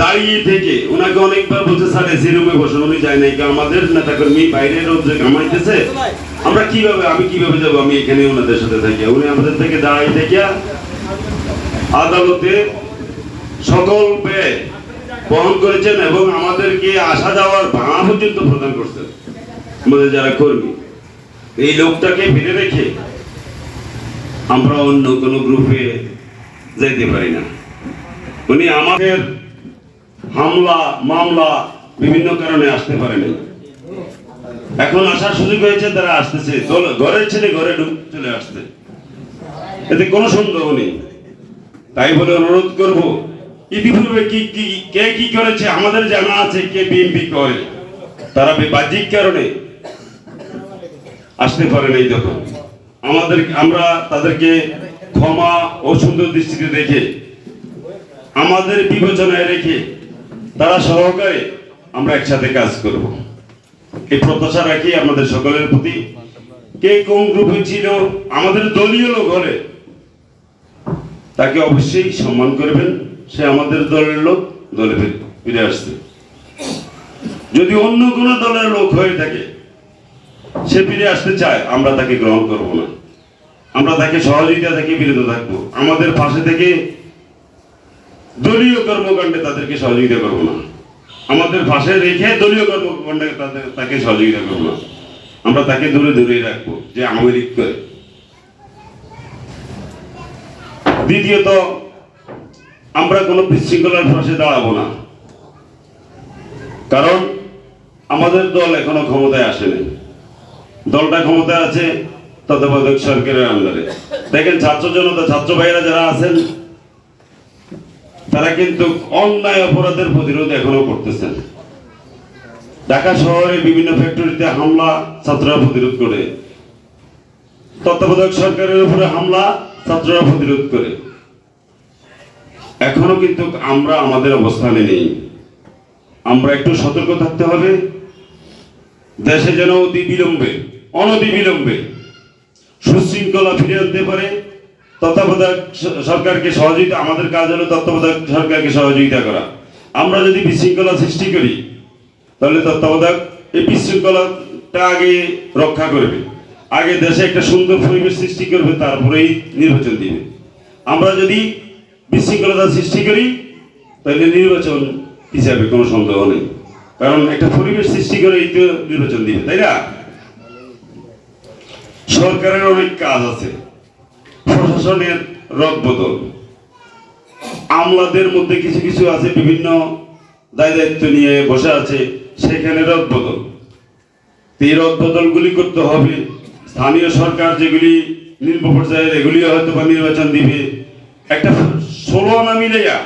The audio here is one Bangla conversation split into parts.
দাঁড়িয়ে থেকে ওনাকে অনেকবার বলছে, স্যার এসি রুমে বসুন। উনি যায় নাই আমাদের নেতাকর্মী বাইরে রোদ্রে কামাইতেছে আমরা কীভাবে, আমি কীভাবে যাব? আমি এখানে ওনাদের সাথে থাকি। উনি আমাদের থেকে দাঁড়িয়ে থেকে আদালতে সকল ব্যয় বহন করেছেন এবং আমাদেরকে আসা যাওয়ার ভাঙা পর্যন্ত প্রদান করছেন। আমাদের যারা কর্মী, এই লোকটাকে ফিরে রেখে আমরা অন্য কোনো গ্রুপে যেতে পারি না। উনি আমাদের হামলা, মামলা বিভিন্ন কারণে আসতে পারেনি। এখন আসার সুযোগ হয়েছে, তারা আসতেছে। ঘরের ছেলে ঘরে চলে আসতে এতে কোনো সন্দেহ নেই। তাই বলে অনুরোধ করব, ইতিপূর্বে কি কি কে কি করেছে, আমাদের জানা আছে কে বিএনপি করে। তারা বাহ্যিক কারণে আসতে পারে নাই তখন আমাদের আমরা তাদেরকে ক্ষমা ও সুন্দর দৃষ্টিতে দেখে, আমাদের বিবেচনায় রেখে তারা সহকারে আমরা একসাথে কাজ করব। এই প্রত্যাশা রাখি আমাদের সকলের প্রতি। কে কোন গ্রুপে ছিল, আমাদের দলীয় লোক হলে তাকে অবশ্যই সম্মান করবেন। সে আমাদের দলের লোক, দলে ফিরে- আসছে। যদি অন্য কোন দলের লোক হয়ে থাকে, সে ফিরে আসতে চায়, আমরা তাকে গ্রহণ করব না। আমরা তাকে সহযোগিতা থেকে বিরত থাকব। আমাদের পাশে থেকে দলীয় কর্মকাণ্ডে তাদেরকে সহযোগিতা করব না। আমাদের পাশে রেখে দলীয় কর্মকাণ্ডে তাদের তাকে সহযোগিতা করব না। আমরা তাকে দূরে দূরে রাখব, যে আওয়ামী লীগ করে। দ্বিতীয়ত, আমরা কোনো বিশৃঙ্খলার পাশে দাঁড়াবো না। কারণ আমাদের দল এখনও ক্ষমতায় আসেনি। দলটা ক্ষমতায় আছে তত্ত্বাবধায়ক সরকারের আন্ডারে। দেখেন ছাত্র জনতা, ছাত্র ভাইয়েরা যারা আছেন তারা কিন্তু অন্যায় অপরাধের প্রতিরোধ এখনও করতেছেন ঢাকা শহরে বিভিন্ন ফ্যাক্টরিতে হামলা, ছাত্ররা প্রতিরোধ করে। তত্ত্বাবধায়ক সরকারের উপরে হামলা, ছাত্ররা প্রতিরোধ করে। এখনও কিন্তু আমরা আমাদের অবস্থানে নেই। আমরা একটু সতর্ক থাকতে হবে। দেশে যেন অতি বিলম্বে, অনতি বিলম্বে সুশৃঙ্খলা ফিরে আনতে পারে। তত্ত্বাবধায়ক সরকারকে সহযোগিতা, আমাদের কাজ হলো তত্ত্বাবধায়ক সরকারকে সহযোগিতা করা। আমরা যদি বিশৃঙ্খলা সৃষ্টি করি, তাহলে তত্ত্বাবধায়ক এই বিশৃঙ্খলাটা আগে রক্ষা করবে। আগে দেশে একটা সুন্দর পরিবেশ সৃষ্টি করবে, তারপরেই নির্বাচন দিবে। আমরা যদি বিশৃঙ্খলতা সৃষ্টি করি, তাহলে নির্বাচন হিসাবে কোনো সন্দেহ নেই। কারণ একটা পরিবেশ সৃষ্টি করে এই তো নির্বাচন দিবে, তাই না? সরকারের অনেক কাজ আছে। প্রশাসনের রদবদল আমলাদের মধ্যে কিছু কিছু আছে, বিভিন্ন দায় দায়িত্ব নিয়ে বসে আছে, সেখানে রদবদল এই রদবদলগুলি করতে হবে। স্থানীয় সরকার যেগুলি নিম্ন পর্যায়ের এগুলি হয়তো বা নির্বাচন দিবে। একটা ষোলো আনা মিলেয়া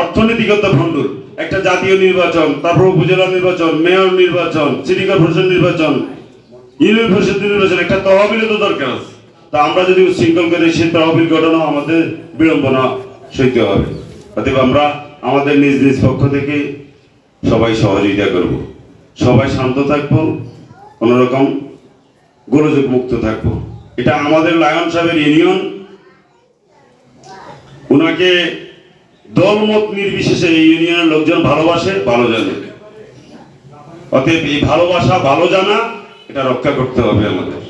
অর্থনীতিগত ভণ্ডুর, একটা জাতীয় নির্বাচন, তারপর উপজেলা নির্বাচন, মেয়র নির্বাচন, সিটি কর্পোরেশন নির্বাচন, ইউনিয়ন পরিষদ নির্বাচন, একটা তহবিলে তো দরকার আছে। তা আমরা যদি উচ্ছৃঙ্খল করে সেই তহবিল গঠনও আমাদের বিড়ম্বনা সইতে হবে। অতএব আমরা আমাদের নিজ নিজ পক্ষ থেকে সবাই সহযোগিতা করব। সবাই শান্ত থাকব কোনোরকম গোলযোগ মুক্ত থাকব। এটা আমাদের লায়ন সাহেবের ইউনিয়ন ওনাকে দলমত নির্বিশেষে এই ইউনিয়নের লোকজন ভালোবাসে, ভালো জানে। অতএব এই ভালোবাসা, ভালো জানা, এটা রক্ষা করতে হবে আমাদের।